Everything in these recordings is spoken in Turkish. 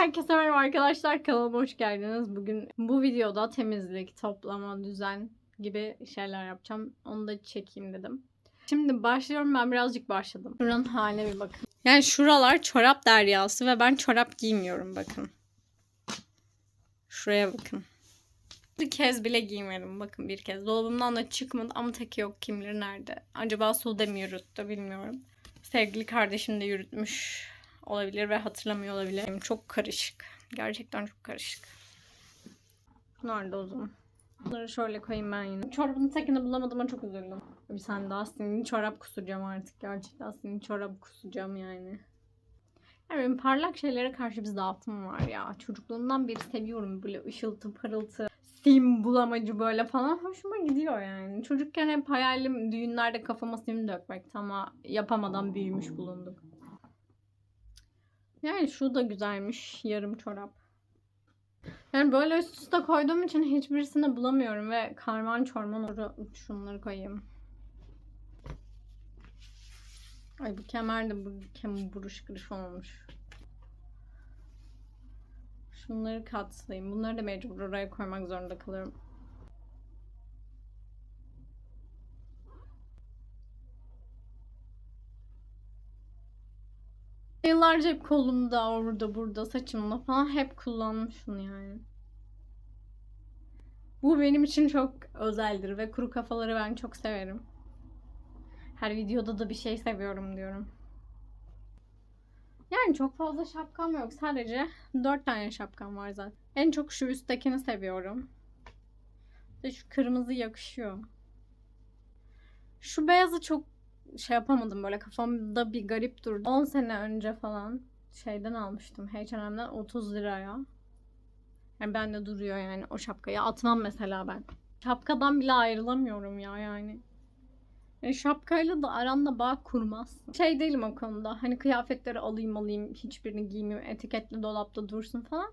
Herkese merhaba arkadaşlar kanalıma hoş geldiniz. Bugün bu videoda temizlik, toplama, düzen gibi şeyler yapacağım. Onu da çekeyim dedim. Şimdi başlıyorum ben birazcık başladım. Şuranın haline bir bakın. Yani şuralar çorap deryası ve ben çorap giymiyorum bakın. Şuraya bakın. Bir kez bile giymedim bakın bir kez. Dolabımdan da çıkmadı ama teki yok kim bilir nerede. Acaba Sude mi yürüttü bilmiyorum. Sevgili kardeşim de yürütmüş olabilir ve hatırlamıyor olabilir. Çok karışık. Gerçekten çok karışık. Nerede o zaman? Bunları şöyle koyayım ben yine. Çorabın tekini bulamadığıma çok üzüldüm. Bir tane daha sinirli çorap kusacağım artık. Gerçekten sinirli çorap kusacağım yani. Yani parlak şeylere karşı bir zaafım var ya. Çocukluğumdan beri seviyorum böyle ışıltı pırıltı. Sim bulamacı böyle falan hoşuma gidiyor yani. Çocukken hep hayalim düğünlerde kafama sim dökmekti ama yapamadan büyümüş bulunduk. Yani şu da güzelmiş. Yarım çorap. Yani böyle üst üste koyduğum için hiçbirisini bulamıyorum ve karman çorman olur. Şunları koyayım. Ay bu kemer de bu kemer buruş kırış olmuş. Şunları katlayayım. Bunları da mecbur oraya koymak zorunda kalıyorum. Yıllarca hep kolumda, orada, burada, saçımda falan hep kullanmışım yani. Bu benim için çok özeldir ve kuru kafaları ben çok severim. Her videoda da bir şey seviyorum diyorum. Yani çok fazla şapkam yok. Sadece 4 tane şapkam var zaten. En çok şu üsttekini seviyorum. Şu kırmızı yakışıyor. Şu beyazı çok şey yapamadım böyle kafamda bir garip durdu. 10 sene önce falan şeyden almıştım H&M'den 30 liraya. Yani bende duruyor yani o şapkayı atmam mesela ben. Şapkadan bile ayrılamıyorum ya yani. Yani şapkayla da aranda bağ kurmazsın. Şey değilim o konuda. Hani kıyafetleri alayım alayım hiçbirini giymeyeyim etiketli dolapta dursun falan.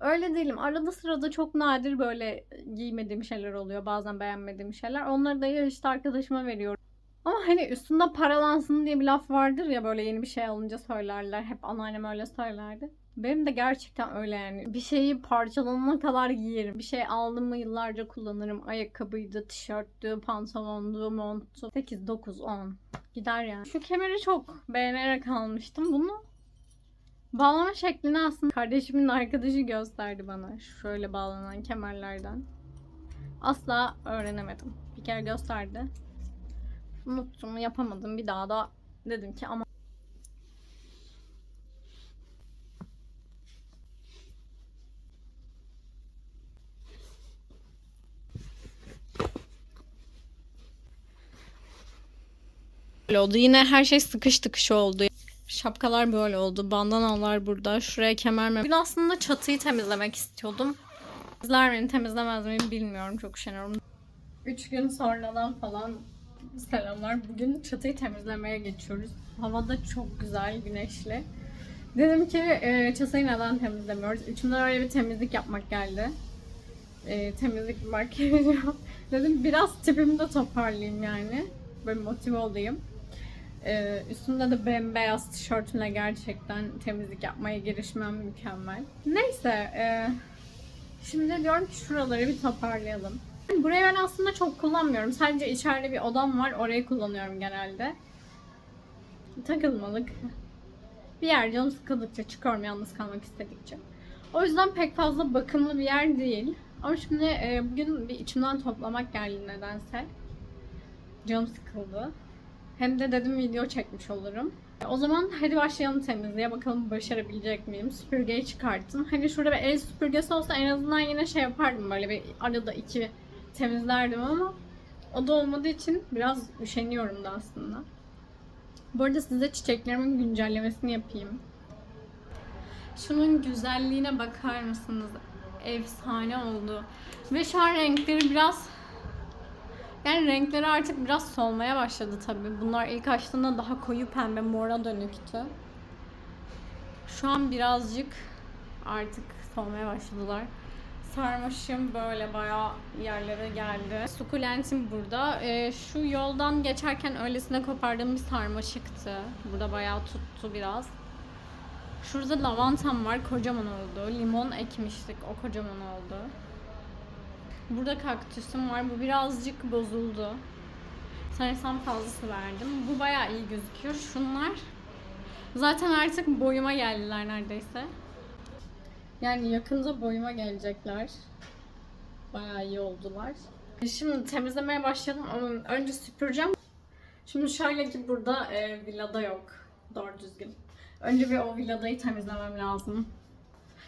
Öyle değilim. Arada sırada çok nadir böyle giymediğim şeyler oluyor. Bazen beğenmediğim şeyler. Onları da ya işte arkadaşıma veriyorum. Ama hani üstünde paralansın diye bir laf vardır ya böyle yeni bir şey alınca söylerler. Hep anneannem öyle söylerdi. Benim de gerçekten öyle yani. Bir şeyi parçalanana kadar giyerim. Bir şey aldım mı yıllarca kullanırım. Ayakkabıydı, tişörttü, pantolondu, monttu. 8, 9, 10. Gider yani. Şu kemeri çok beğenerek almıştım. Bunu bağlama şeklini aslında kardeşimin arkadaşı gösterdi bana. Şöyle bağlanan kemerlerden. Asla öğrenemedim. Bir kere gösterdi. Unuttum, yapamadım. Bir daha da dedim ki ama Böyle oldu. Yine her şey sıkış tıkış oldu. Şapkalar böyle oldu. Bandanalar burada. Şuraya kemer mi? Bugün aslında çatıyı temizlemek istiyordum. Temizler miyim temizlemez miyim bilmiyorum. Çok üşeniyorum. 3 gün sonradan falan selamlar. Bugün çatıyı temizlemeye geçiyoruz. Hava da çok güzel, güneşli. Dedim ki e, çatıyı neden temizlemiyoruz? İçimden öyle bir temizlik yapmak geldi. E, temizlik makyajı. Dedim biraz tipimi de toparlayayım yani. Böyle motive olayım. E, üstümde de bembeyaz tişörtümle gerçekten temizlik yapmaya girişmem mükemmel. Neyse. E, şimdi diyorum ki şuraları bir toparlayalım. Burayı ben aslında çok kullanmıyorum. Sadece içeride bir odam var. Orayı kullanıyorum genelde. Takılmalık. Bir yer canım sıkıldıkça çıkıyorum yalnız kalmak istedikçe. O yüzden pek fazla bakımlı bir yer değil. Ama şimdi e, bugün bir içimden toplamak geldi nedense. Canım sıkıldı. Hem de dedim video çekmiş olurum. O zaman hadi başlayalım temizliğe. Bakalım başarabilecek miyim? Süpürgeyi çıkarttım. Hani şurada bir el süpürgesi olsa en azından yine şey yapardım. Böyle bir arada iki temizlerdim ama o da olmadığı için biraz üşeniyorum da aslında. Bu arada size çiçeklerimin güncellemesini yapayım. Şunun güzelliğine bakar mısınız? Efsane oldu. Ve şu an renkleri biraz yani renkleri artık biraz solmaya başladı tabii. Bunlar ilk açtığında daha koyu pembe mora dönüktü. Şu an birazcık artık solmaya başladılar. Sarmaşım böyle bayağı yerlere geldi. Sukulentim burada. Ee, şu yoldan geçerken öylesine kopardığım bir sarmaşıktı. Burada bayağı tuttu biraz. Şurada lavantam var. Kocaman oldu. Limon ekmiştik. O kocaman oldu. Burada kaktüsüm var. Bu birazcık bozuldu. Sanırsam fazlası verdim. Bu bayağı iyi gözüküyor. Şunlar zaten artık boyuma geldiler neredeyse. Yani yakında boyuma gelecekler. Bayağı iyi oldular. Şimdi temizlemeye başladım ama önce süpüreceğim. Şimdi şöyle ki burada e, villada yok. Doğru düzgün. Önce bir o villadayı temizlemem lazım.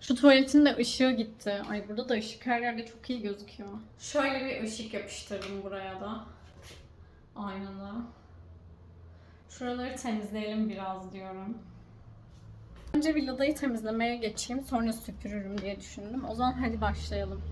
Şu tuvaletin de ışığı gitti. Ay burada da ışık her yerde çok iyi gözüküyor. Şöyle bir ışık yapıştırdım buraya da. Aynada. Şuraları temizleyelim biraz diyorum. Önce villadayı temizlemeye geçeyim sonra süpürürüm diye düşündüm. O zaman hadi başlayalım.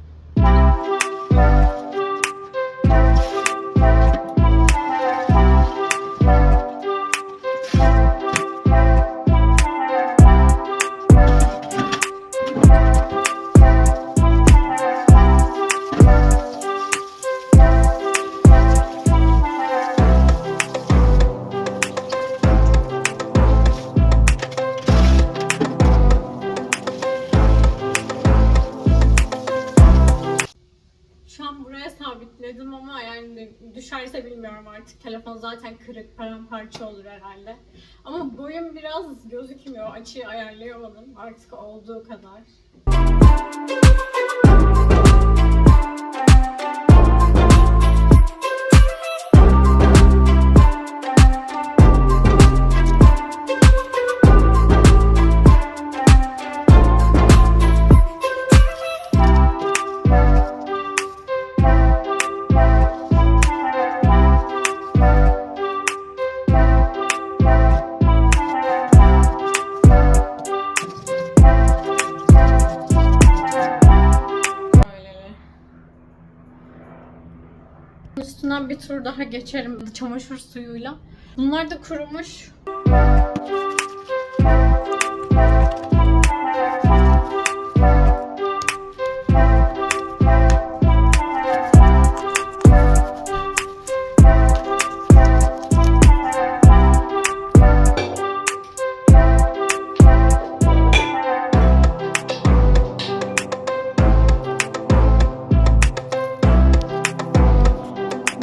Telefon zaten kırık, paramparça olur herhalde. Ama boyum biraz gözükmüyor. Açıyı ayarlayamadım. Artık olduğu kadar. Bir tur daha geçerim çamaşır suyuyla. Bunlar da kurumuş.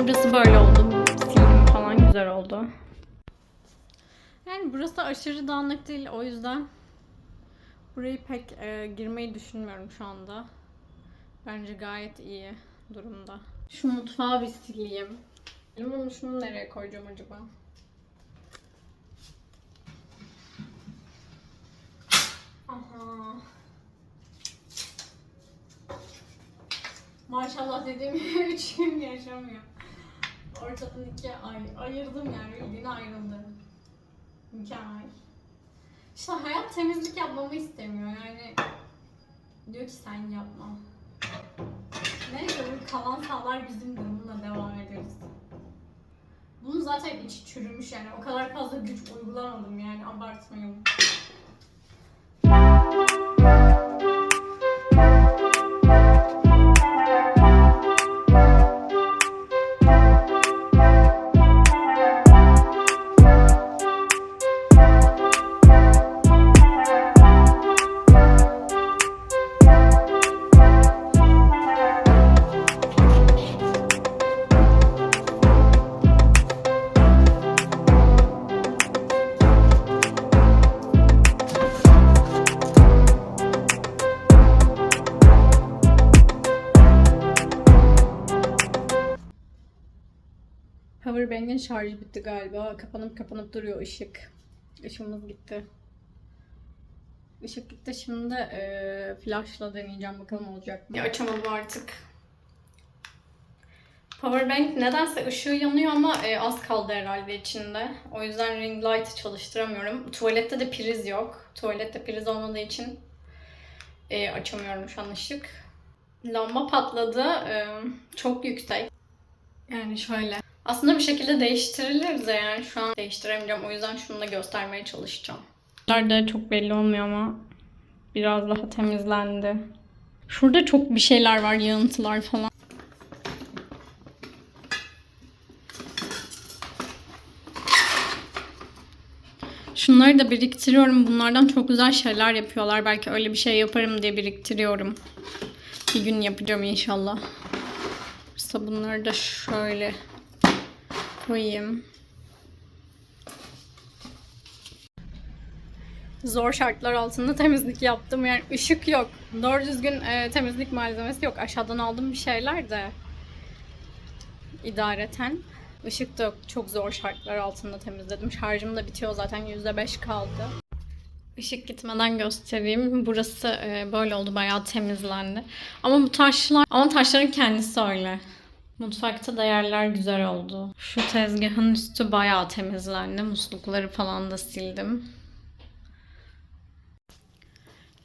Burası böyle oldu. Sildim falan güzel oldu. Yani burası aşırı dağınık değil o yüzden burayı pek e, girmeyi düşünmüyorum şu anda. Bence gayet iyi durumda. Şu mutfağı bir sileyim. Limonu şunu nereye koyacağım acaba? Aha. Maşallah dediğim gibi 3 gün yaşamıyor. Ortadan ikiye ay ayırdım yani bildiğin ayrıldı. Mükemmel. İşte hayat temizlik yapmamı istemiyor yani. Diyor ki sen yapma. Neyse bu kalan sağlar bizimdir. Bununla devam ederiz. Bunun zaten içi çürümüş yani. O kadar fazla güç uygulamadım yani. Abartmayalım. Powerbank'in şarjı bitti galiba. Kapanıp kapanıp duruyor ışık. Işığımız gitti. Işık gitti. Şimdi e, flashla deneyeceğim. Bakalım olacak mı? Açamadım artık. Powerbank nedense ışığı yanıyor ama e, az kaldı herhalde içinde. O yüzden ring light'ı çalıştıramıyorum. Tuvalette de priz yok. Tuvalette priz olmadığı için e, açamıyorum şu an ışık. Lamba patladı. E, çok yüksek. Yani şöyle. Aslında bir şekilde değiştirilir de yani şu an değiştiremeyeceğim. O yüzden şunu da göstermeye çalışacağım. Nerede çok belli olmuyor ama biraz daha temizlendi. Şurada çok bir şeyler var, yağıntılar falan. Şunları da biriktiriyorum. Bunlardan çok güzel şeyler yapıyorlar. Belki öyle bir şey yaparım diye biriktiriyorum. Bir gün yapacağım inşallah. Sabunları da şöyle koyayım. Zor şartlar altında temizlik yaptım. Yani ışık yok. Doğru düzgün e, temizlik malzemesi yok. Aşağıdan aldım bir şeyler de idareten. Işık da yok. Çok zor şartlar altında temizledim. Şarjım da bitiyor zaten. %5 kaldı. Işık gitmeden göstereyim. Burası e, böyle oldu. Bayağı temizlendi. Ama bu taşlar... Ama taşların kendisi öyle. Mutfakta da yerler güzel oldu. Şu tezgahın üstü bayağı temizlendi. Muslukları falan da sildim.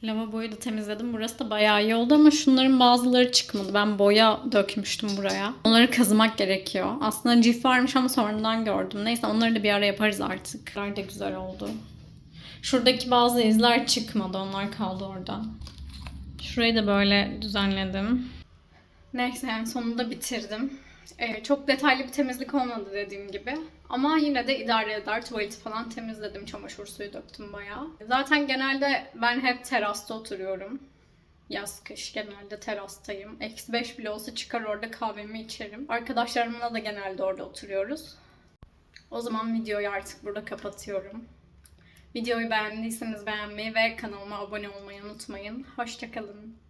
Lavaboyu da temizledim. Burası da bayağı iyi oldu ama şunların bazıları çıkmadı. Ben boya dökmüştüm buraya. Onları kazımak gerekiyor. Aslında cif varmış ama sonradan gördüm. Neyse onları da bir ara yaparız artık. Bunlar da güzel oldu. Şuradaki bazı izler çıkmadı. Onlar kaldı orada. Şurayı da böyle düzenledim. Neyse yani sonunda bitirdim. Ee, çok detaylı bir temizlik olmadı dediğim gibi. Ama yine de idare eder. Tuvaleti falan temizledim. Çamaşır suyu döktüm bayağı. Zaten genelde ben hep terasta oturuyorum. Yaz kış genelde terastayım. Eksi 5 bile olsa çıkar orada kahvemi içerim. Arkadaşlarımla da genelde orada oturuyoruz. O zaman videoyu artık burada kapatıyorum. Videoyu beğendiyseniz beğenmeyi ve kanalıma abone olmayı unutmayın. Hoşçakalın.